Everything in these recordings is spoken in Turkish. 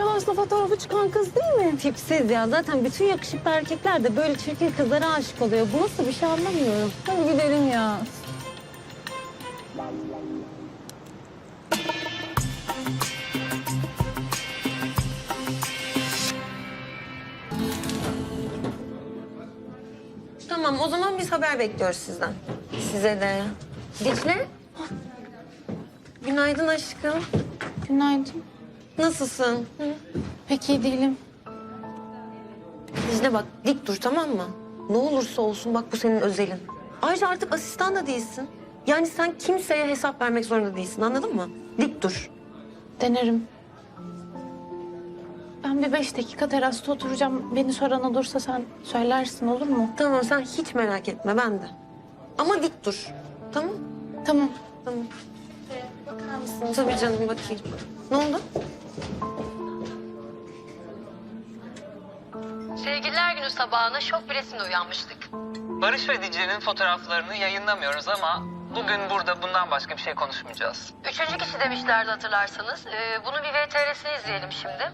Avans'la fotoğrafı çıkan kız değil mi? Tipsiz ya. Zaten bütün yakışıklı erkekler de böyle çirkin kızlara aşık oluyor. Bu nasıl bir şey anlamıyorum. Hadi gidelim ya. Tamam o zaman biz haber bekliyoruz sizden. Size de. Dicle. Günaydın aşkım. Günaydın. Nasılsın? Hı? Pek iyi değilim. Dicle bak dik dur tamam mı? Ne olursa olsun bak bu senin özelin. Ayrıca artık asistan da değilsin. Yani sen kimseye hesap vermek zorunda değilsin anladın mı? Dik dur. Denerim. Ben bir beş dakika terasta oturacağım. Beni soran olursa sen söylersin olur mu? Tamam sen hiç merak etme ben de. Ama dik dur. Tamam? Tamam. Tamam. Bakar mısın? Tabii canım bakayım. Ne oldu? Sevgililer günü sabahına şok bir resimle uyanmıştık. Barış ve Dicle'nin fotoğraflarını yayınlamıyoruz ama bugün burada bundan başka bir şey konuşmayacağız. Üçüncü kişi demişlerdi hatırlarsanız. Ee, bunun bir VTR'sini izleyelim şimdi.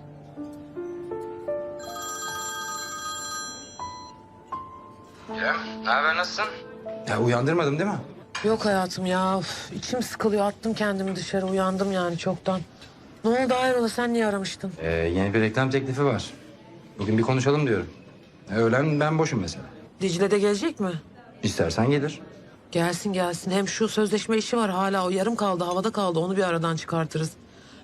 Ya, ne haber nasılsın? Ya uyandırmadım değil mi? Yok hayatım ya. Üf, içim sıkılıyor. Attım kendimi dışarı. Uyandım yani çoktan. Ne oldu hayrola sen niye aramıştın? Ee, yeni bir reklam teklifi var. Bugün bir konuşalım diyorum. Ee, Öğlen ben boşum mesela. Dicle de gelecek mi? İstersen gelir. Gelsin gelsin. Hem şu sözleşme işi var hala o yarım kaldı havada kaldı onu bir aradan çıkartırız.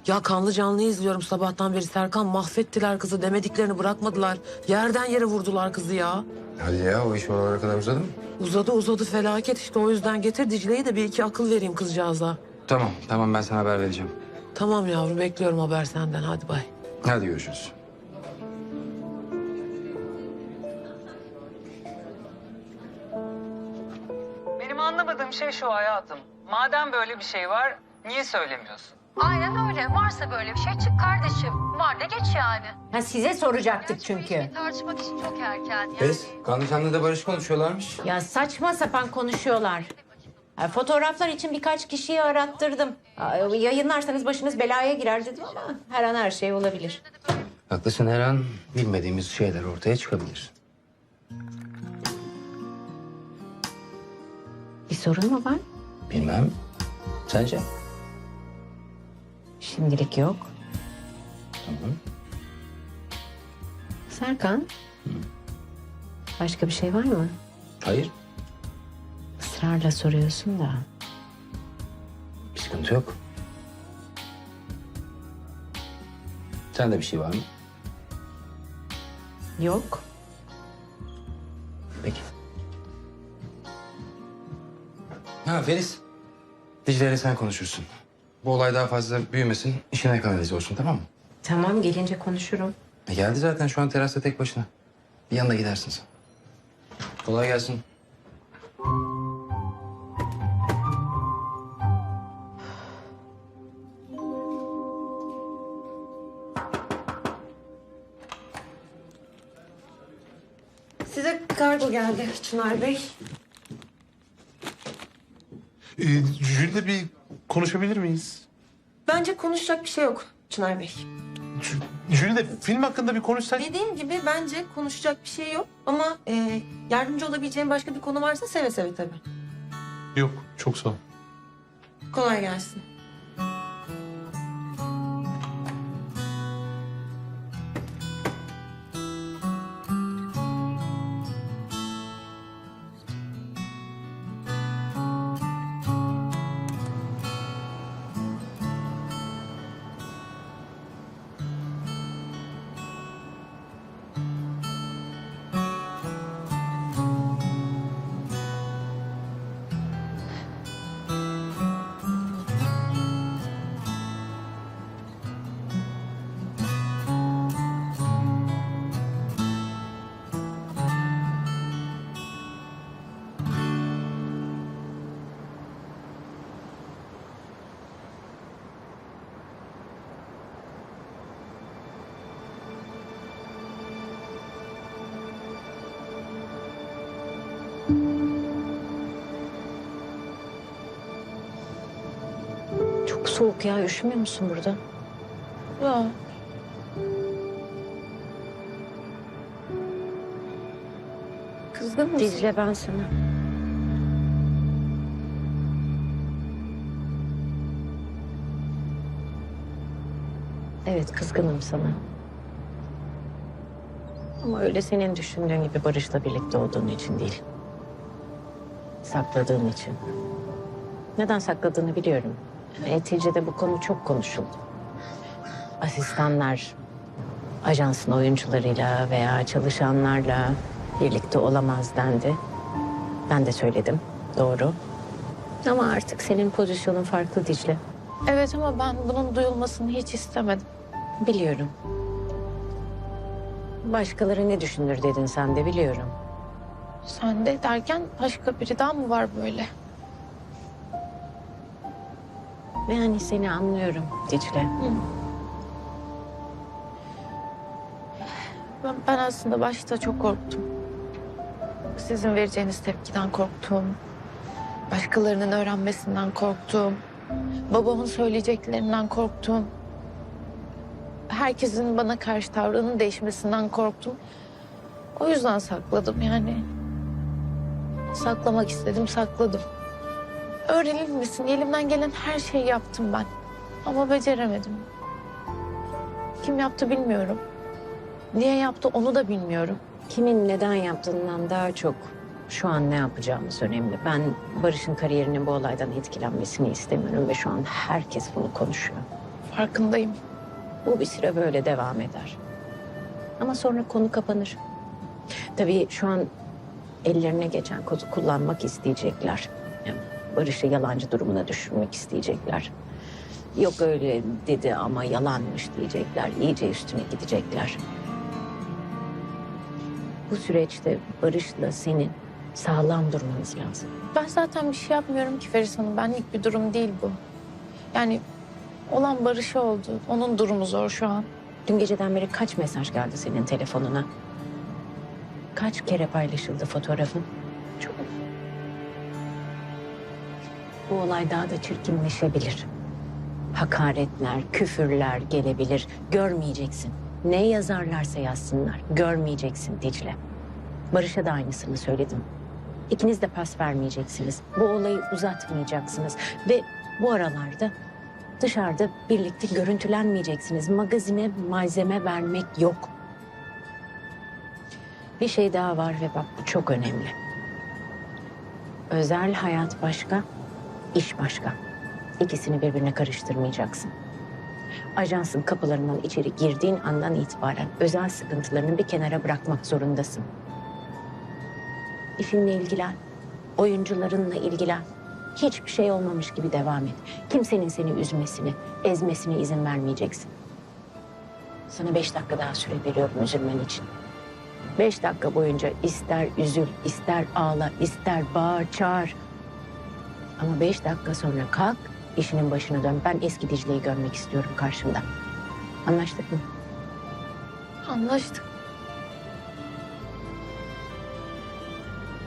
Ya kanlı canlı izliyorum sabahtan beri Serkan mahvettiler kızı demediklerini bırakmadılar. Yerden yere vurdular kızı ya. Hadi ya o iş oralara kadar uzadı mı? Uzadı uzadı felaket işte o yüzden getir Dicle'yi de bir iki akıl vereyim kızcağıza. Tamam tamam ben sana haber vereceğim. Tamam yavrum bekliyorum haber senden hadi bay. Hadi görüşürüz. Benim anlamadığım şey şu hayatım. Madem böyle bir şey var, niye söylemiyorsun? Aynen öyle. Varsa böyle bir şey çık kardeşim. Var da geç yani. Ha size soracaktık çünkü. Tartışmak için çok erken. Yani. Bez, kanlı canlıda barış konuşuyorlarmış. Ya saçma sapan konuşuyorlar. Ha, fotoğraflar için birkaç kişiyi arattırdım. Ha, Yayınlarsanız başınız belaya girer dedim ama her an her şey olabilir. Haklısın her an bilmediğimiz şeyler ortaya çıkabilir. Bir sorun mu var? Bilmem. Sence? Şimdilik yok. Tamam. Serkan. Başka bir şey var mı? Hayır, Israrla soruyorsun da. bir sıkıntı yok. Sende bir şey var mı? Yok. Peki. Ha Feriz. Dicle'yle sen konuşursun. Bu olay daha fazla büyümesin, işine kanalize olsun tamam mı? Tamam gelince konuşurum. E geldi zaten şu an terasta tek başına. Bir yanına gidersin sen. Kolay gelsin. Kargo geldi Çınar Bey. Ee, Jül'le bir konuşabilir miyiz? Bence konuşacak bir şey yok Çınar Bey. Jül- Jül'le film hakkında bir konuşsak. Dediğim gibi bence konuşacak bir şey yok. Ama e, yardımcı olabileceğim başka bir konu varsa seve seve tabii. Yok, çok sağ ol. Kolay gelsin. Soğuk ya üşümüyor musun burada? Yok. Kızgın mısın? Dicle ben sana. Evet kızgınım sana. Ama öyle senin düşündüğün gibi Barış'la birlikte olduğun için değil. Sakladığın için. Neden sakladığını biliyorum. Neticede bu konu çok konuşuldu. Asistanlar ajansın oyuncularıyla veya çalışanlarla birlikte olamaz dendi. Ben de söyledim. Doğru. Ama artık senin pozisyonun farklı Dicle. Evet ama ben bunun duyulmasını hiç istemedim. Biliyorum. Başkaları ne düşünür dedin sen de biliyorum. Sen de derken başka biri daha mı var böyle? Ve hani seni anlıyorum Dicle. Ben, ben aslında başta çok korktum. Sizin vereceğiniz tepkiden korktum. Başkalarının öğrenmesinden korktum. Babamın söyleyeceklerinden korktum. Herkesin bana karşı tavrının değişmesinden korktum. O yüzden sakladım yani. Saklamak istedim, sakladım. Öğrenilmesin, elimden gelen her şeyi yaptım ben. Ama beceremedim. Kim yaptı bilmiyorum. Niye yaptı onu da bilmiyorum. Kimin neden yaptığından daha çok şu an ne yapacağımız önemli. Ben Barış'ın kariyerinin bu olaydan etkilenmesini istemiyorum ve şu an herkes bunu konuşuyor. Farkındayım. Bu bir süre böyle devam eder. Ama sonra konu kapanır. Tabii şu an ellerine geçen kodu kullanmak isteyecekler. Barış'ı yalancı durumuna düşürmek isteyecekler. Yok öyle dedi ama yalanmış diyecekler. İyice üstüne gidecekler. Bu süreçte Barış'la senin sağlam durmanız lazım. Ben zaten bir şey yapmıyorum ki Feris Hanım. Benlik bir durum değil bu. Yani olan Barış oldu. Onun durumu zor şu an. Dün geceden beri kaç mesaj geldi senin telefonuna? Kaç kere paylaşıldı fotoğrafın? Çok. Bu olay daha da çirkinleşebilir. Hakaretler, küfürler gelebilir. Görmeyeceksin. Ne yazarlarsa yazsınlar. Görmeyeceksin Dicle. Barış'a da aynısını söyledim. İkiniz de pas vermeyeceksiniz. Bu olayı uzatmayacaksınız. Ve bu aralarda Dışarıda birlikte görüntülenmeyeceksiniz. Magazine malzeme vermek yok. Bir şey daha var ve bak bu çok önemli. Özel hayat başka, iş başka. İkisini birbirine karıştırmayacaksın. Ajansın kapılarından içeri girdiğin andan itibaren özel sıkıntılarını bir kenara bırakmak zorundasın. İşinle ilgilen, oyuncularınla ilgilen. Hiçbir şey olmamış gibi devam et. Kimsenin seni üzmesini, ezmesine izin vermeyeceksin. Sana beş dakika daha süre veriyorum üzülmen için. Beş dakika boyunca ister üzül, ister ağla, ister bağır, çağır. Ama beş dakika sonra kalk, işinin başına dön. Ben eski Dicle'yi görmek istiyorum karşımda. Anlaştık mı? Anlaştık.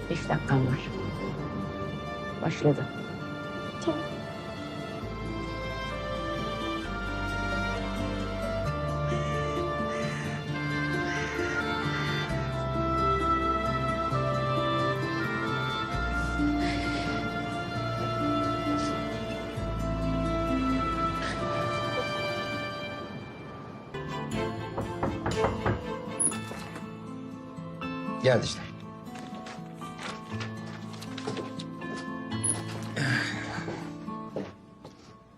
Beş dakikan var. Başladı. Tamam. Geldi işte.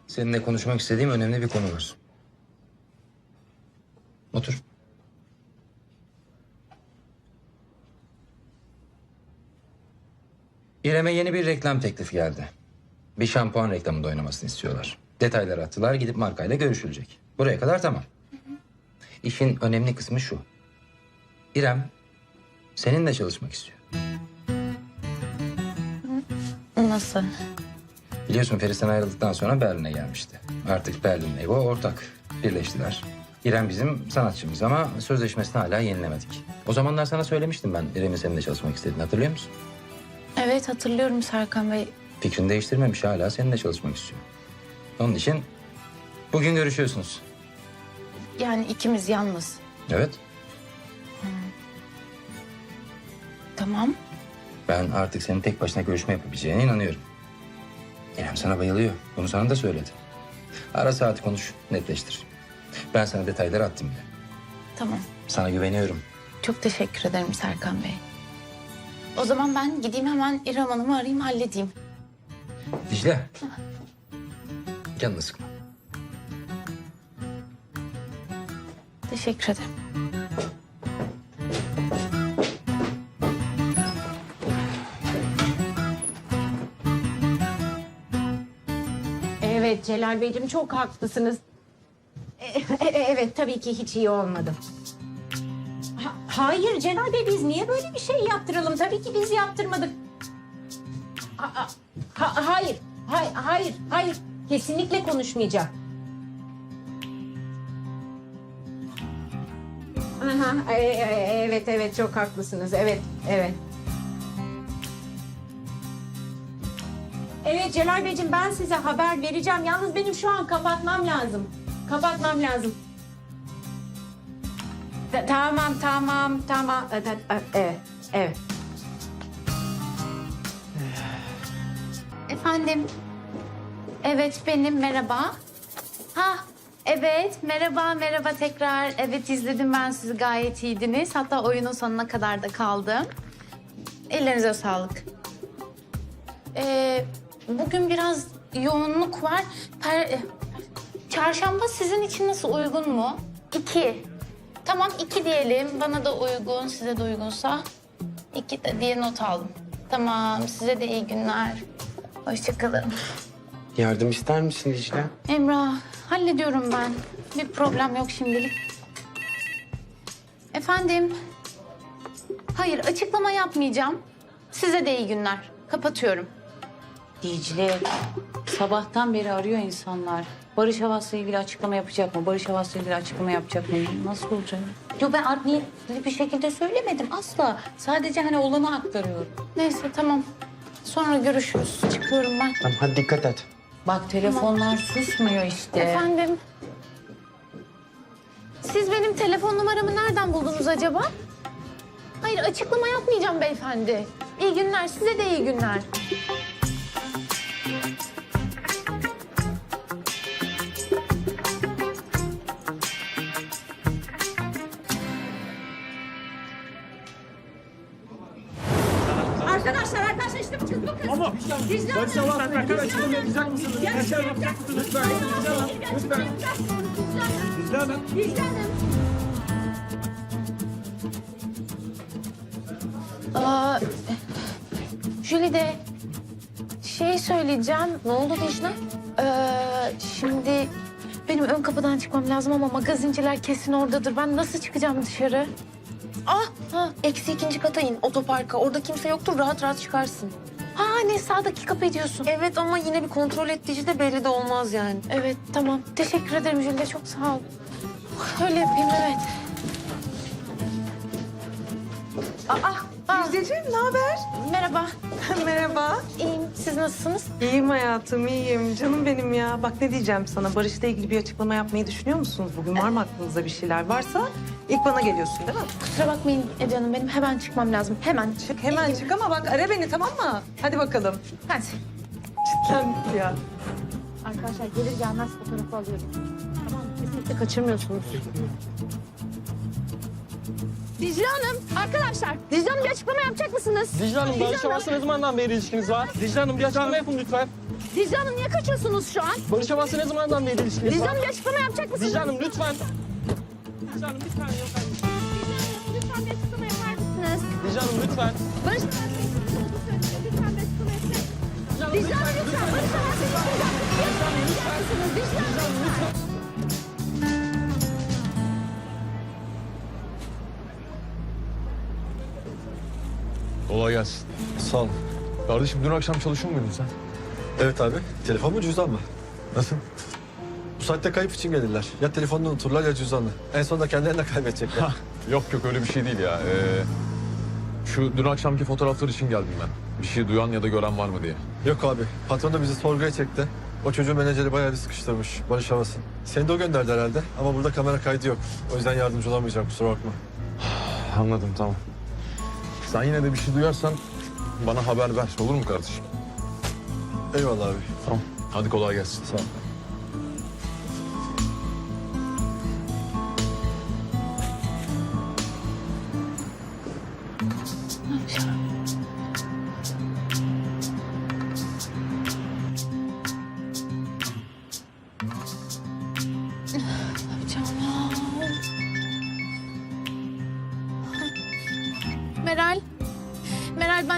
Seninle konuşmak istediğim önemli bir konu var. Otur. İrem'e yeni bir reklam teklifi geldi. Bir şampuan reklamında oynamasını istiyorlar. Detaylar attılar, gidip markayla görüşülecek. Buraya kadar tamam. İşin önemli kısmı şu. İrem seninle çalışmak istiyor. Nasıl? Biliyorsun Feris'ten ayrıldıktan sonra Berlin'e gelmişti. Artık Berlin'le Evo ortak. Birleştiler. İrem bizim sanatçımız ama sözleşmesini hala yenilemedik. O zamanlar sana söylemiştim ben İrem'in seninle çalışmak istediğini hatırlıyor musun? Evet hatırlıyorum Serkan Bey. Fikrini değiştirmemiş hala seninle çalışmak istiyor. Onun için bugün görüşüyorsunuz. Yani ikimiz yalnız. Evet. Tamam. Ben artık senin tek başına görüşme yapabileceğine inanıyorum. İrem sana bayılıyor. Bunu sana da söyledi. Ara saat konuş, netleştir. Ben sana detayları attım bile. Tamam. Sana güveniyorum. Çok teşekkür ederim Serkan Bey. O zaman ben gideyim hemen İrem Hanım'ı arayayım halledeyim. Dicle. Canını sıkma. Teşekkür ederim. Evet Celal Beyciğim çok haklısınız. E- e- evet tabii ki hiç iyi olmadı. Ha- hayır Celal Bey biz niye böyle bir şey yaptıralım? Tabii ki biz yaptırmadık. Ha- ha- ha- hayır, hayır, hayır. Kesinlikle konuşmayacak. Aha, e- e- evet evet çok haklısınız. Evet, evet. Evet Celal Beyciğim ben size haber vereceğim. Yalnız benim şu an kapatmam lazım. Kapatmam lazım. Ta- tamam tamam tamam. E, ta- e, Evet evet. Efendim. Evet benim merhaba. Ha evet merhaba merhaba tekrar. Evet izledim ben sizi gayet iyiydiniz. Hatta oyunun sonuna kadar da kaldım. Ellerinize sağlık. Ee, bugün biraz yoğunluk var. Per, e, çarşamba sizin için nasıl uygun mu? İki. Tamam iki diyelim. Bana da uygun, size de uygunsa. İki de diye not aldım. Tamam size de iyi günler. Hoşçakalın. Yardım ister misin Dicle? Emrah, hallediyorum ben. Bir problem yok şimdilik. Efendim? Hayır, açıklama yapmayacağım. Size de iyi günler. Kapatıyorum. Dicle sabahtan beri arıyor insanlar. Barış Havas'la ilgili açıklama yapacak mı? Barış Havas'la ilgili açıklama yapacak mı? Nasıl olacak? Yo ben art niyetli bir şekilde söylemedim asla. Sadece hani olanı aktarıyorum. Neyse tamam. Sonra görüşürüz. Çıkıyorum ben. Tamam hadi dikkat et. Bak telefonlar susmuyor işte. Efendim? Siz benim telefon numaramı nereden buldunuz acaba? Hayır, açıklama yapmayacağım beyefendi. İyi günler, size de iyi günler. Ama Dicle Hanım. Dicle Hanım. Dicle Hanım. Lütfen. Lütfen. Lütfen. Dicle Hanım. Dicle Hanım. Aa, Jülide, şey söyleyeceğim. Ne oldu Dicle? Ee, şimdi benim ön kapıdan çıkmam lazım ama magazinciler kesin oradadır. Ben nasıl çıkacağım dışarı? Ah, ha, eksi ikinci kata in otoparka. Orada kimse yoktur, rahat rahat çıkarsın. Ha ne sağdaki kapı diyorsun. Evet ama yine bir kontrol ettiği de belli de olmaz yani. Evet, tamam. Teşekkür ederim Jülide, çok sağ ol. Öyle yapayım, evet. Aa, Müjdeciğim ne haber? merhaba. Merhaba. İyiyim, siz nasılsınız? İyiyim hayatım, iyiyim. Canım benim ya. Bak ne diyeceğim sana. Barış'la ilgili bir açıklama yapmayı düşünüyor musunuz? Bugün var mı aklınızda bir şeyler? Varsa ilk bana geliyorsun değil mi? Kusura bakmayın Ece Hanım, benim hemen çıkmam lazım. Hemen. Çık hemen çık ama bak ara beni tamam mı? Hadi bakalım. Hadi. Kitlendik ya. Arkadaşlar gelir gelmez fotoğrafı alıyorum. Tamam mı? Kesinlikle kaçırmıyorsunuz. Dicle Hanım, arkadaşlar. Dicle Hanım bir açıklama yapacak mısınız? Dicle Hanım, Barış Havası ne zamandan beri ilişkiniz var? Dicle Hanım bir açıklama yapın lütfen. Dicle Hanım niye kaçıyorsunuz şu an? Barış Havası ne zamandan beri ilişkiniz Dicle var? Hanım bir açıklama yapacak mısınız? Dicle Hanım lütfen. Dicle Hanım bir saniye efendim. Lütfen bir açıklama yapar mısınız? Dicle Hanım lütfen. Barış Lütfen bir açıklama yapacak. Dicle Hanım lütfen. Barış Havası mısınız? Dicle Hanım lütfen. Kolay gelsin. Sağ ol. Kardeşim dün akşam çalışıyor muydun sen? Evet abi. Telefon mu cüzdan mı? Nasıl? Bu saatte kayıp için gelirler. Ya telefonunu unuturlar ya cüzdanını. En sonunda kendilerine kaybedecekler. Yok yok öyle bir şey değil ya. Ee, şu dün akşamki fotoğraflar için geldim ben. Bir şey duyan ya da gören var mı diye. Yok abi. Patron da bizi sorguya çekti. O çocuğun menajeri bayağı bir sıkıştırmış. Barış Havasın. Seni de o gönderdi herhalde. Ama burada kamera kaydı yok. O yüzden yardımcı olamayacağım kusura bakma. Anladım tamam. Sen yine de bir şey duyarsan bana haber ver olur mu kardeşim? Eyvallah abi. Tamam. Hadi kolay gelsin. Sağ ol.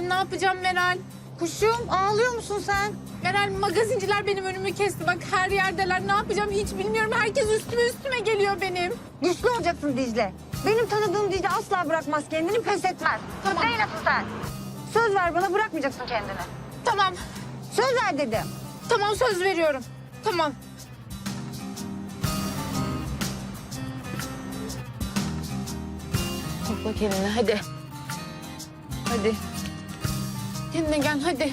Ben ne yapacağım Meral? Kuşum ağlıyor musun sen? Meral magazinciler benim önümü kesti. Bak her yerdeler. Ne yapacağım hiç bilmiyorum. Herkes üstüme üstüme geliyor benim. Güçlü olacaksın Dicle. Benim tanıdığım Dicle asla bırakmaz kendini, pes etmez. Tamam. Zeynep'sin sen. Söz ver bana bırakmayacaksın kendini. Tamam. Söz ver dedim. Tamam söz veriyorum. Tamam. Topla kendini hadi. Hadi. Kendine gel hadi.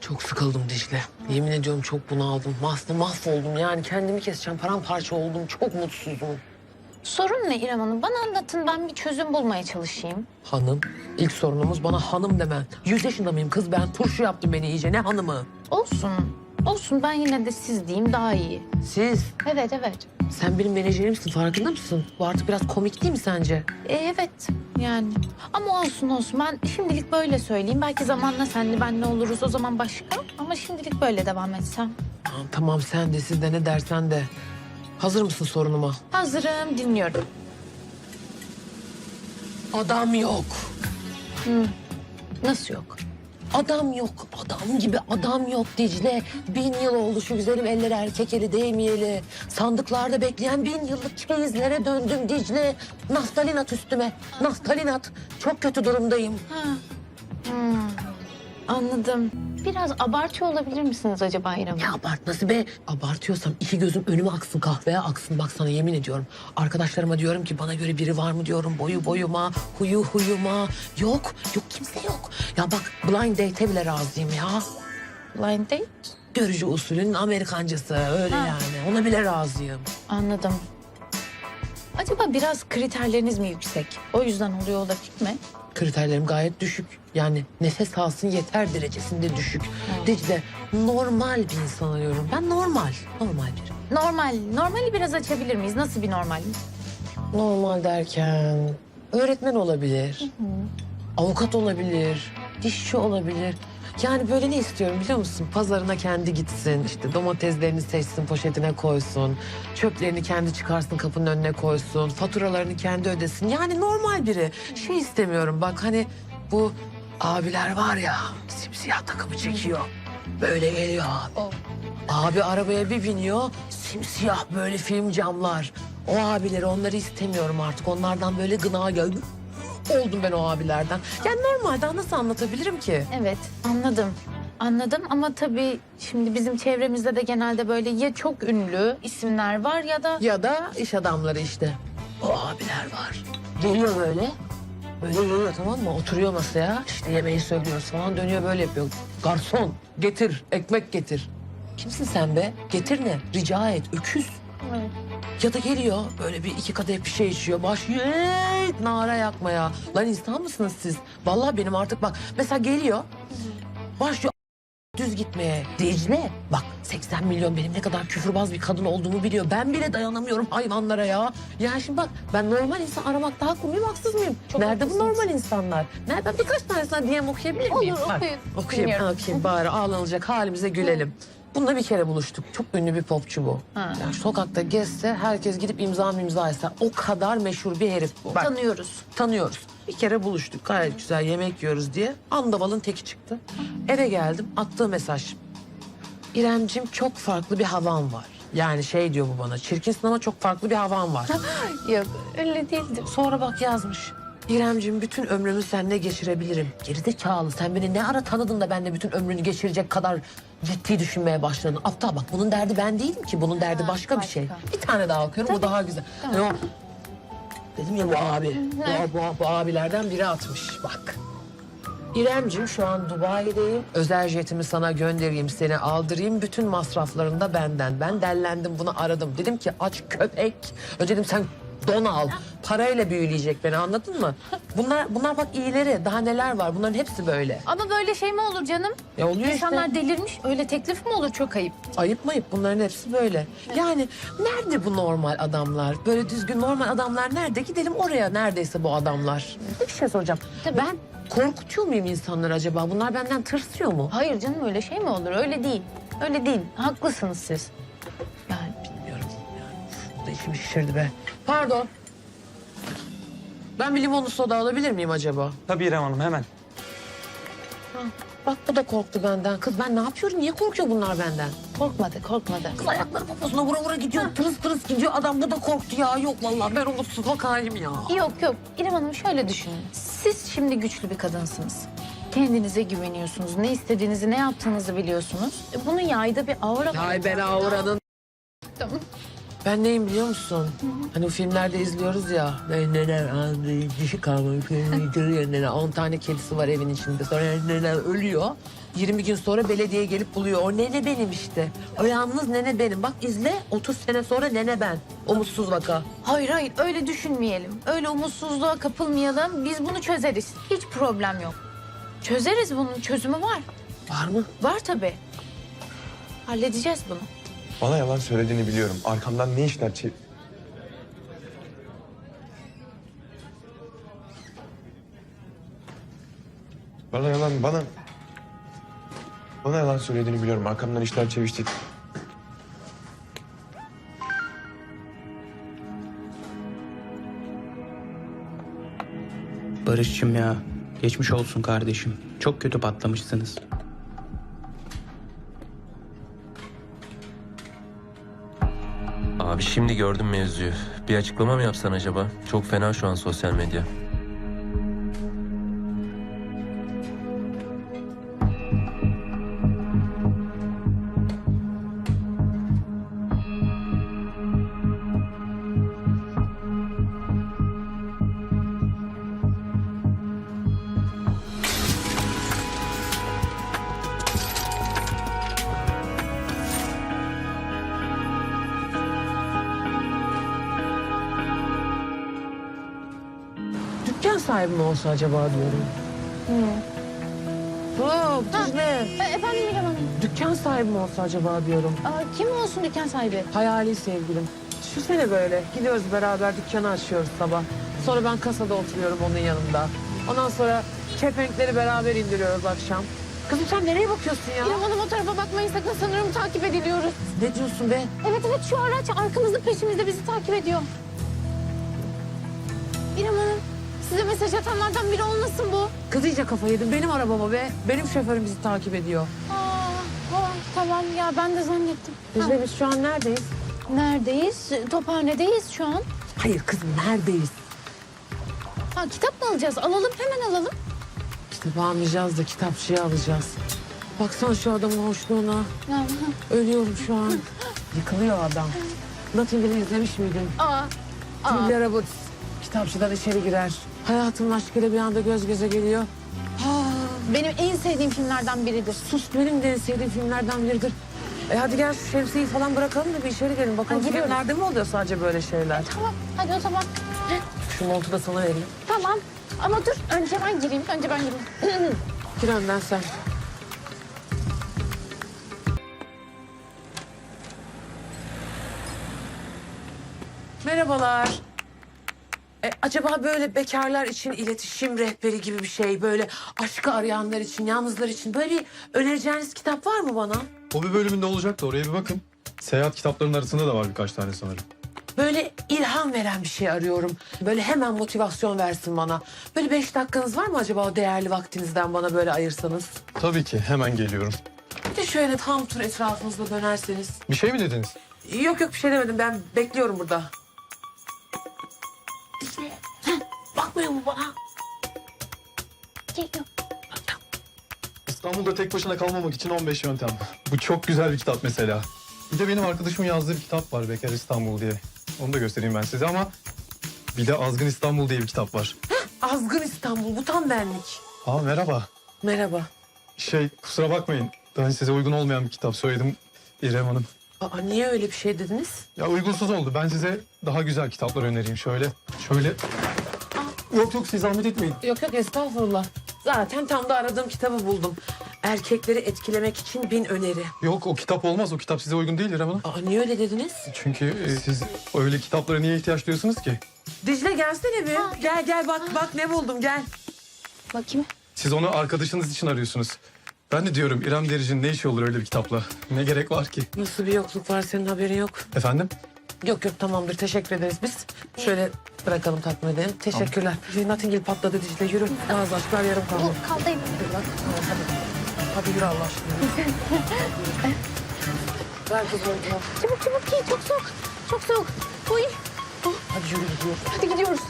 Çok sıkıldım Dicle. Yemin ediyorum çok bunaldım. Mahv mahvoldum yani kendimi keseceğim. Paramparça oldum. Çok mutsuzum. Sorun ne İrem Hanım? Bana anlatın ben bir çözüm bulmaya çalışayım. Hanım. ilk sorunumuz bana hanım demen. Yüz yaşında mıyım kız ben? Turşu yaptım beni iyice. Ne hanımı? Olsun. Olsun ben yine de siz diyeyim daha iyi. Siz. Evet evet. Sen benim menajerimsin farkında mısın? Bu artık biraz komik değil mi sence? E, evet yani. Ama olsun olsun ben şimdilik böyle söyleyeyim. Belki zamanla senle benle oluruz o zaman başka. Ama şimdilik böyle devam etsem. Tamam, tamam sen de siz de ne dersen de. Hazır mısın sorunuma? Hazırım dinliyorum. Adam yok. Nasıl yok? Adam yok. Adam gibi adam yok Dicle. Bin yıl oldu şu güzelim elleri erkek eli değmeyeli. Sandıklarda bekleyen bin yıllık çeyizlere döndüm Dicle. Naftalin at üstüme. Naftalin at. Çok kötü durumdayım. Ha. Hmm. Anladım. Biraz abartıyor olabilir misiniz acaba İrem Hanım? Ya abartması be. Abartıyorsam iki gözüm önüme aksın kahveye aksın. Bak sana yemin ediyorum. Arkadaşlarıma diyorum ki bana göre biri var mı diyorum. Boyu boyuma, huyu huyuma. Yok, yok kimse yok. Ya bak blind date'e bile razıyım ya. Blind date? Görücü usulünün Amerikancası öyle Ha. yani. Ona bile razıyım. Anladım. Acaba biraz kriterleriniz mi yüksek? O yüzden oluyor olabilir mi? Kriterlerim gayet düşük. Yani nefes alsın yeter derecesinde düşük. Dicle normal bir insan arıyorum. Ben normal, normal biri. Normal. Normali biraz açabilir miyiz? Nasıl bir normal? Normal derken öğretmen olabilir. Avukat olabilir. Dişçi olabilir. Yani böyle ne istiyorum biliyor musun? Pazarına kendi gitsin, işte domateslerini seçsin, poşetine koysun. Çöplerini kendi çıkarsın, kapının önüne koysun. Faturalarını kendi ödesin. Yani normal biri. Şey istemiyorum bak hani bu abiler var ya simsiyah takımı çekiyor. Böyle geliyor abi. Abi arabaya bir biniyor, simsiyah böyle film camlar. O abileri, onları istemiyorum artık. Onlardan böyle gına geldi. Oldum ben o abilerden. Yani normalde nasıl anlatabilirim ki? Evet anladım. Anladım ama tabii şimdi bizim çevremizde de genelde böyle ya çok ünlü isimler var ya da... Ya da iş adamları işte. O abiler var. Geliyor böyle. Böyle geliyor tamam mı? Oturuyor masaya. İşte yemeği söylüyoruz falan dönüyor böyle yapıyor. Garson getir, ekmek getir. Kimsin sen be? Getir ne? Rica et, öküz. Evet. Ya da geliyor böyle bir iki kadeh bir şey içiyor. Başlıyor "Ey, nara yakmaya. Lan insan mısınız siz? Vallahi benim artık bak mesela geliyor. Başlıyor düz gitmeye. Dicle bak 80 milyon benim ne kadar küfürbaz bir kadın olduğumu biliyor. Ben bile dayanamıyorum hayvanlara ya. Ya şimdi bak ben normal insan aramakta haklı mıyım haksız mıyım? Çok Nerede bu haklısınız. normal insanlar? Nereden birkaç tanesine DM okuyabilir miyim? Olur, Bak, okuyun. Okuyayım, Dinliyorum. okuyayım bari ağlanılacak halimize gülelim. Bununla bir kere buluştuk. Çok ünlü bir popçu bu. Ha. Yani sokakta gezse herkes gidip imza imza etse. O kadar meşhur bir herif bu. Bak, Tanıyoruz. tanıyoruz. Bir kere buluştuk. Gayet güzel yemek yiyoruz diye. Andavalın teki çıktı. Eve geldim. Attığı mesaj. İremcim çok farklı bir havan var. Yani şey diyor bu bana. Çirkinsin ama çok farklı bir havan var. Yok öyle değildir. Sonra bak yazmış. İremciğim bütün ömrümü seninle geçirebilirim. Gerizekalı sen beni ne ara tanıdın da benimle bütün ömrünü geçirecek kadar ciddi düşünmeye başladın. Aptal bak bunun derdi ben değilim ki. Bunun derdi başka, bir şey. Bir tane daha okuyorum bu daha güzel. Hani o- dedim ya bu abi. Bu, bu, bu abilerden biri atmış bak. İremciğim şu an Dubai'deyim. Özel jetimi sana göndereyim, seni aldırayım. Bütün masraflarını da benden. Ben dellendim bunu aradım. Dedim ki aç köpek. Önce dedim sen don al. Parayla büyüleyecek beni anladın mı? Bunlar bunlar bak iyileri. Daha neler var? Bunların hepsi böyle. Ama böyle şey mi olur canım? Ya oluyor İnsanlar işte. delirmiş. Öyle teklif mi olur? Çok ayıp. Ayıp mayıp bunların hepsi böyle. Yani nerede bu normal adamlar? Böyle düzgün normal adamlar nerede? Gidelim oraya neredeyse bu adamlar. Bir şey soracağım. Ben korkutuyor muyum insanları acaba? Bunlar benden tırsıyor mu? Hayır canım öyle şey mi olur? Öyle değil. Öyle değil. Haklısınız siz. Yani, içimi şişirdi be. Pardon. Ben bir limonlu soda alabilir miyim acaba? Tabii İrem Hanım hemen. Bak bu da korktu benden. Kız ben ne yapıyorum? Niye korkuyor bunlar benden? Korkmadı, korkmadı. Kız ayakları poposuna vura vura gidiyor. Tırıs tırıs gidiyor. Adam bu da korktu ya. Yok vallahi ben umutsuz vakayım ya. Yok yok. İrem Hanım şöyle düşünün. Siz şimdi güçlü bir kadınsınız. Kendinize güveniyorsunuz. Ne istediğinizi, ne yaptığınızı biliyorsunuz. E, Bunun yayda bir aura var. Ay ben avranın. Tamam. Ben neyim biliyor musun? Hani bu filmlerde izliyoruz ya. Neler andı, dişi kalmamış, neler 10 tane kedisi var evin içinde. Sonra neler ölüyor. 20 gün sonra belediye gelip buluyor. O nene benim işte. O yalnız nene benim. Bak izle 30 sene sonra nene ben. O mutsuz vaka. Hayır hayır öyle düşünmeyelim. Öyle umutsuzluğa kapılmayalım. Biz bunu çözeriz. Hiç problem yok. Çözeriz bunun çözümü var. Var mı? Var tabii. Halledeceğiz bunu. Bana yalan söylediğini biliyorum. Arkamdan ne işler çevir... Bana yalan, bana... Bana yalan söylediğini biliyorum. Arkamdan işler çevişti. Barış'cığım ya. Geçmiş olsun kardeşim. Çok kötü patlamışsınız. Abi şimdi gördüm mevzuyu. Bir açıklama mı yapsan acaba? Çok fena şu an sosyal medya. Olsa acaba diyorum. Hop, Dicle. E, efendim İrem Hanım. Dükkan sahibi mi olsa acaba diyorum. Aa, kim olsun dükkan sahibi? Hayali sevgilim. Şu sene böyle gidiyoruz beraber dükkanı açıyoruz sabah. Sonra ben kasada oturuyorum onun yanında. Ondan sonra kepenkleri beraber indiriyoruz akşam. Kızım sen nereye bakıyorsun ya? İrem Hanım o tarafa bakmayın sakın sanırım takip ediliyoruz. Ne diyorsun be? Evet evet şu araç arkamızda peşimizde bizi takip ediyor. Size mesaj atanlardan biri olmasın bu? Kız iyice kafayı yedin. Benim arabama be. Benim şoförüm bizi takip ediyor. Aa, tamam, tamam ya ben de zannettim. Biz biz şu an neredeyiz? Neredeyiz? Tophanedeyiz şu an. Hayır kızım neredeyiz? Ha, kitap mı alacağız? Alalım hemen alalım. Kitabı almayacağız da kitapçıyı alacağız. Baksana şu adamın hoşluğuna. Ölüyorum şu an. Yıkılıyor adam. Nottingham'ı izlemiş miydin? Aa, aa. Roberts kitapçıdan içeri girer. Hayatının aşkıyla bir anda göz göze geliyor. Benim en sevdiğim filmlerden biridir. Sus benim de en sevdiğim filmlerden biridir. E hadi gel şu şemsiyeyi falan bırakalım da bir içeri gelin. Bakalım Ha, gidiyoruz. filmlerde mi oluyor sadece böyle şeyler? Tamam hadi o zaman. Şu montu da sana vereyim. Tamam ama dur önce ben gireyim. Önce ben gireyim. Gir önden sen. Merhabalar. E, acaba böyle bekarlar için iletişim rehberi gibi bir şey, böyle aşkı arayanlar için, yalnızlar için böyle bir önereceğiniz kitap var mı bana? Hobi bölümünde olacak da oraya bir bakın. Seyahat kitaplarının arasında da var birkaç tane sanırım. Böyle ilham veren bir şey arıyorum. Böyle hemen motivasyon versin bana. Böyle beş dakikanız var mı acaba o değerli vaktinizden bana böyle ayırsanız? Tabii ki hemen geliyorum. Bir de şöyle tam tur etrafınızda dönerseniz. Bir şey mi dediniz? Yok yok bir şey demedim ben bekliyorum burada. Bakmıyor mu bana? Geliyor. İstanbul'da tek başına kalmamak için 15 yöntem. Bu çok güzel bir kitap mesela. Bir de benim arkadaşımın yazdığı bir kitap var Bekar İstanbul diye. Onu da göstereyim ben size ama bir de Azgın İstanbul diye bir kitap var. Azgın İstanbul bu tam benlik. Aa merhaba. Merhaba. Şey kusura bakmayın. Ben size uygun olmayan bir kitap söyledim İrem Hanım. Aa, niye öyle bir şey dediniz? Ya uygunsuz oldu. Ben size daha güzel kitaplar önereyim. Şöyle, şöyle. Yok yok siz zahmet etmeyin. Yok yok estağfurullah. Zaten tam da aradığım kitabı buldum. Erkekleri etkilemek için bin öneri. Yok o kitap olmaz. O kitap size uygun değil İrem Hanım. Aa, niye öyle dediniz? Çünkü e, siz öyle kitaplara niye ihtiyaç duyuyorsunuz ki? Dicle gelsene bir. Gel gel bak bak ne buldum gel. Bakayım. Siz onu arkadaşınız için arıyorsunuz. Ben de diyorum İrem Derici'nin ne işi olur öyle bir kitapla? Ne gerek var ki? Nasıl bir yokluk var senin haberin yok. Efendim? Yok yok tamamdır teşekkür ederiz biz. Şöyle bırakalım takdim edelim. Teşekkürler. Tamam. Notting patladı Dicle yürü. Bazı aşklar yarım kaldı. Bu kaldayım. Yürü lan. Hadi. Hadi yürü Allah aşkına. Ver kızım. Çabuk çabuk giy çok soğuk. Çok soğuk. Uy. Hadi yürü gidiyoruz. Hadi gidiyoruz.